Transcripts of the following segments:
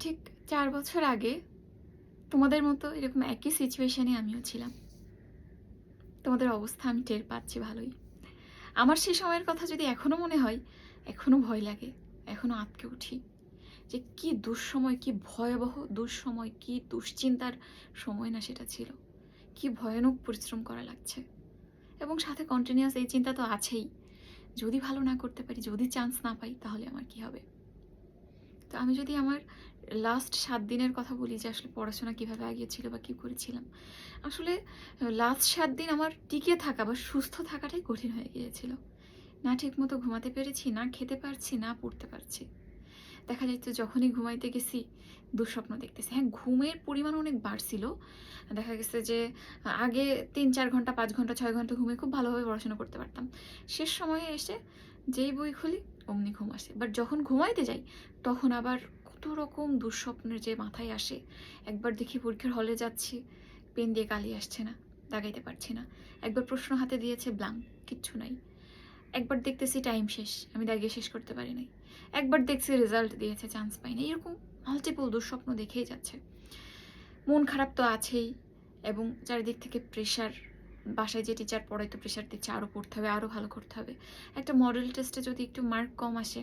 ঠিক চার বছর আগে তোমাদের মতো এরকম একই সিচুয়েশনে আমিও ছিলাম। তোমাদের অবস্থা আমি টের পাচ্ছি ভালোই। আমার সেই সময়ের কথা যদি এখনও মনে হয় এখনও ভয় লাগে, এখনও আটকে উঠি যে কি দুঃসময়, কি ভয়াবহ দুঃসময়, কি দুশ্চিন্তার সময় না সেটা ছিল। কি ভয়ানক পরিশ্রম করা লাগছে। এবং সাথে কন্টিনিউয়াস এই চিন্তা তো আছেই। যদি ভালো না করতে পারি, যদি চান্স না পাই, তাহলে আমার কি হবে? তো আমি যদি আমার লাস্ট সাত দিনের কথা বলি যে আসলে পড়াশোনা কীভাবে আগিয়েছিল বা কী করেছিলাম, আসলে লাস্ট সাত দিন আমার টিকে থাকা বা সুস্থ থাকাটাই কঠিন হয়ে গিয়েছিল। না ঠিকমতো ঘুমাতে পেরেছি, না খেতে পারছি, না পড়তে পারছি। দেখা যাচ্ছে যখনই ঘুমাইতে গেছি, দুঃস্বপ্ন দেখতেছি। হ্যাঁ ঘুমের পরিমাণ অনেক বাড়ছিল। দেখা গেছে যে, আগে তিন চার ঘণ্টা, পাঁচ ঘণ্টা, ছয় ঘণ্টা ঘুমিয়ে খুব ভালোভাবে পড়াশোনা করতে পারতাম। শেষ সময়ে এসে যেই বই খুলি অমনি ঘুম আসে। বাট যখন ঘুমাইতে যাই, তখন আবার কত রকম দুঃস্বপ্নের যে মাথায় আসে। একবার দেখি পরীক্ষার হলে যাচ্ছি, পেন দিয়ে কালি আসছে না দাগাইতে পারছি না। একবার প্রশ্ন হাতে দিয়েছে ব্লাঙ্ক কিচ্ছু নাই। একবার দেখতেছি টাইম শেষ, আমি দাগিয়ে শেষ করতে পারি নাই। একবার দেখছি রেজাল্ট দিয়েছে চান্স পাই না এরকম মাল্টিপল দুঃস্বপ্ন দেখেই যাচ্ছে। মন খারাপ তো আছেই, এবং চারিদিক থেকে প্রেশার বাসায় যে টিচার পড়ায় তো প্রেশার দিচ্ছে আরও পড়তে হবে আরও ভালো করতে হবে। একটা মডেল টেস্টে যদি একটু মার্ক কম আসে,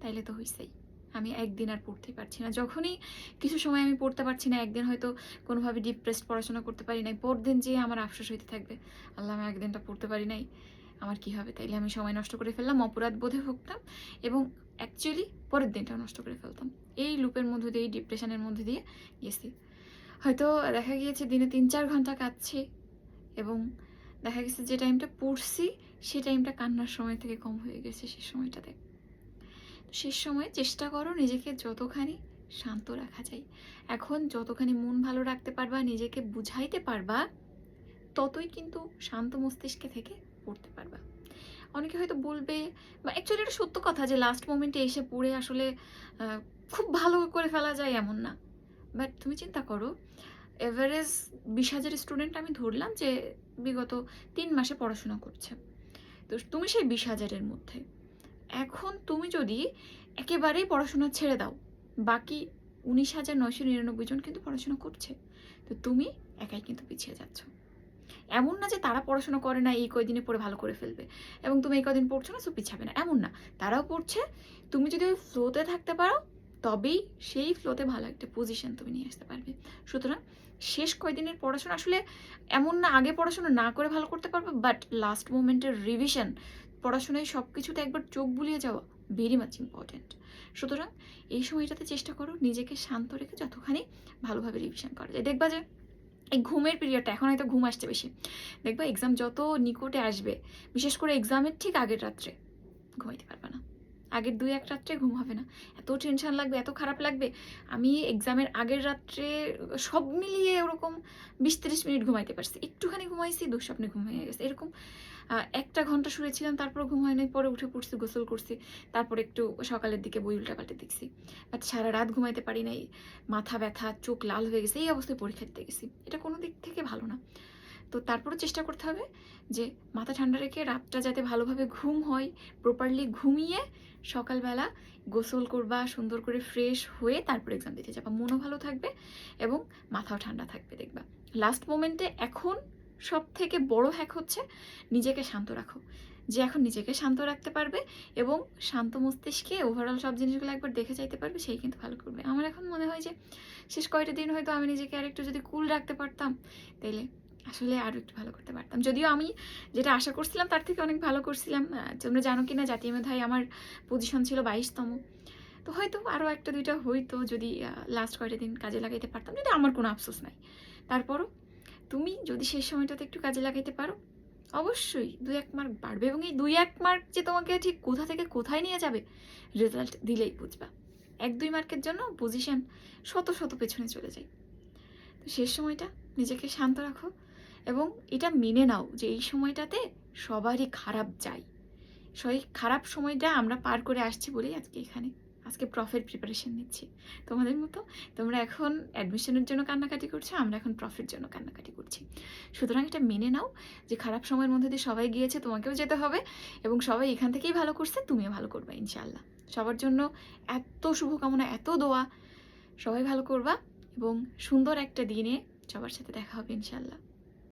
তাইলে তো হয়েছেই আমি একদিন আর পড়তেই পারছি না। যখনই কিছু সময় আমি পড়তে পারছি না, একদিন হয়তো কোনোভাবে ডিপ্রেসড পড়াশোনা করতে পারি নাই। পরদিন যেয়ে আমার আফসোস হইতে থাকবে, আল্লাহ আমি একদিনটা পড়তে পারি নাই, আমার কি হবে? তাইলে আমি সময় নষ্ট করে ফেললাম, অপরাধ বোধে ভুগতাম এবং অ্যাকচুয়ালি পরের দিনটাও নষ্ট করে ফেলতাম। এই লুপের মধ্যে দিয়ে, এই ডিপ্রেশনের মধ্যে দিয়ে গেছি। হয়তো দেখা গিয়েছে দিনে তিন চার ঘণ্টা কাটছি এবং দেখা গেছে যে টাইমটা পড়ছি সেই টাইমটা কান্নার সময় থেকে কম হয়ে গেছে সেই সময়টাতে। শেষ সময়ে চেষ্টা করো নিজেকে যতখানি শান্ত রাখা যায়। এখন যতখানি মন ভালো রাখতে পারবা, নিজেকে বুঝাইতে পারবা, ততই কিন্তু শান্ত মস্তিষ্কে থেকে পড়তে পারবা। অনেকে হয়তো বলবে বা অ্যাকচুয়ালি এটা সত্য কথা যে লাস্ট মোমেন্টে এসে পড়ে আসলে খুব ভালো করে ফেলা যায় এমন না। বাট তুমি চিন্তা করো এভারেজ বিশ হাজার স্টুডেন্ট আমি ধরলাম যে বিগত তিন মাসে পড়াশোনা করছে। তো তুমি সেই বিশ হাজারের মধ্যে। এখন তুমি যদি একেবারেই পড়াশোনা ছেড়ে দাও, বাকি উনিশ হাজার নয়শো নিরানব্বই জন কিন্তু পড়াশোনা করছে। তো তুমি একাই কিন্তু পিছিয়ে যাচ্ছ। এমন না যে তারা পড়াশোনা করে না, এই কয়দিনে পড়ে ভালো করে ফেলবে। এবং তুমি এই কদিন পড়ছো না তো পিছাবে না এমন না। তারাও পড়ছে। তুমি যদি ওই ফ্লোতে থাকতে পারো তবেই সেই ফ্লোতে ভালো একটা পজিশন তুমি নিয়ে আসতে পারবে। সুতরাং শেষ কয়দিনের পড়াশোনা আসলে এমন না, আগে পড়াশোনা না করে ভালো করতে পারবে বাট লাস্ট মোমেন্টের রিভিশন পড়াশোনায় সব কিছুতে একবার চোখ বুলিয়ে যাওয়া ভেরি মাচ ইম্পর্ট্যান্ট সুতরাং এই সময়টাতে চেষ্টা করো নিজেকে শান্ত রেখে যতখানি ভালোভাবে রিভিশন করা যায়। দেখবা যে এই ঘুমের পিরিয়ডটা এখন হয়তো ঘুম আসছে বেশি। দেখবা এক্সাম যত নিকটে আসবে, বিশেষ করে এক্সামের ঠিক আগের রাত্রে, ঘুমাইতে পারবে না। আগের দুই এক রাত্রে ঘুম হবে না। এত টেনশন লাগবে, এত খারাপ লাগবে। আমি এক্সামের আগের রাত্রে সব মিলিয়ে ওরকম বিশ তিরিশ মিনিট ঘুমাইতে পারছি। একটুখানি ঘুমাইছি, দুঃস্বপ্নে ঘুম হয়ে গেছে। এরকম একটা ঘণ্টা শুয়েছিলাম তারপর ঘুম হয় নাই পরে উঠে পড়ছি, গোসল করছি। তারপর একটু সকালের দিকে বই উল্টা পাল্টে দেখছি। বাট সারা রাত ঘুমাইতে পারি নাই। মাথা ব্যথা, চোখ লাল হয়ে গেছে। এই অবস্থায় পরীক্ষা দিতে গেছি। এটা কোনো দিক থেকে ভালো না। তো তারপরও চেষ্টা করতে হবে যে মাথা ঠান্ডা রেখে রাতটা যাতে ভালোভাবে ঘুম হয় প্রপারলি ঘুমিয়ে সকালবেলা গোসল করবা, সুন্দর করে ফ্রেশ হয়ে তারপর এক্সাম দিতে যাবা। মনও ভালো থাকবে এবং মাথাও ঠান্ডা থাকবে দেখবা। লাস্ট মোমেন্টে এখন সব থেকে বড় হ্যাক হচ্ছে নিজেকে শান্ত রাখো। যে এখন নিজেকে শান্ত রাখতে পারবে এবং শান্ত মস্তিষ্কে ওভারঅল সব জিনিসগুলো একবার দেখে যাইতে পারবে, সেই কিন্তু ভালো করবে। আমার এখন মনে হয় যে শেষ কয়টা দিন হয়তো আমি নিজেকে আর একটু যদি কুল রাখতে পারতাম, তাইলে আসলে আরও একটু ভালো করতে পারতাম। যদিও আমি যেটা আশা করছিলাম, তার থেকে অনেক ভালো করছিলাম। তোমরা জানো কি না জাতীয় মেধায় আমার পজিশন ছিল বাইশতম। তো হয়তো আরও একটা, দুইটা হইতো যদি লাস্ট কয়টা দিন কাজে লাগাইতে পারতাম। যদি আমার কোনো আফসোস নাই। তারপরও তুমি যদি সেই সময়টাতে একটু কাজে লাগাইতে পারো, অবশ্যই দুই এক মার্ক বাড়বে এবং এই দুই এক মার্ক যে তোমাকে ঠিক কোথা থেকে কোথায় নিয়ে যাবে রেজাল্ট দিলেই বুঝবা। এক, দুই মার্কের জন্য পজিশন শত শত পেছনে চলে যায়। তো শেষ সময়টা নিজেকে শান্ত রাখো। এবং এটা মেনে নাও যে এই সময়টাতে সবারই খারাপ যায়। সেই খারাপ সময়টা আমরা পার করে আসছি বলেই আজকে এখানে, আজকে প্রফের প্রিপারেশন নিচ্ছি। তোমাদের মতো তোমরা এখন অ্যাডমিশনের জন্য কান্নাকাটি করছ, আমরা এখন প্রফের জন্য কান্নাকাটি করছি। সুতরাং এটা মেনে নাও যে খারাপ সময়ের মধ্যে দিয়ে সবাই গিয়েছে, তোমাকেও যেতে হবে এবং সবাই এখান থেকেই ভালো করছে, তুমিও ভালো করবে ইনশাল্লাহ সবার জন্য এত শুভকামনা, এত দোয়া, সবাই ভালো করবা এবং সুন্দর একটা দিনে সবার সাথে দেখা হবে ইনশাল্লাহ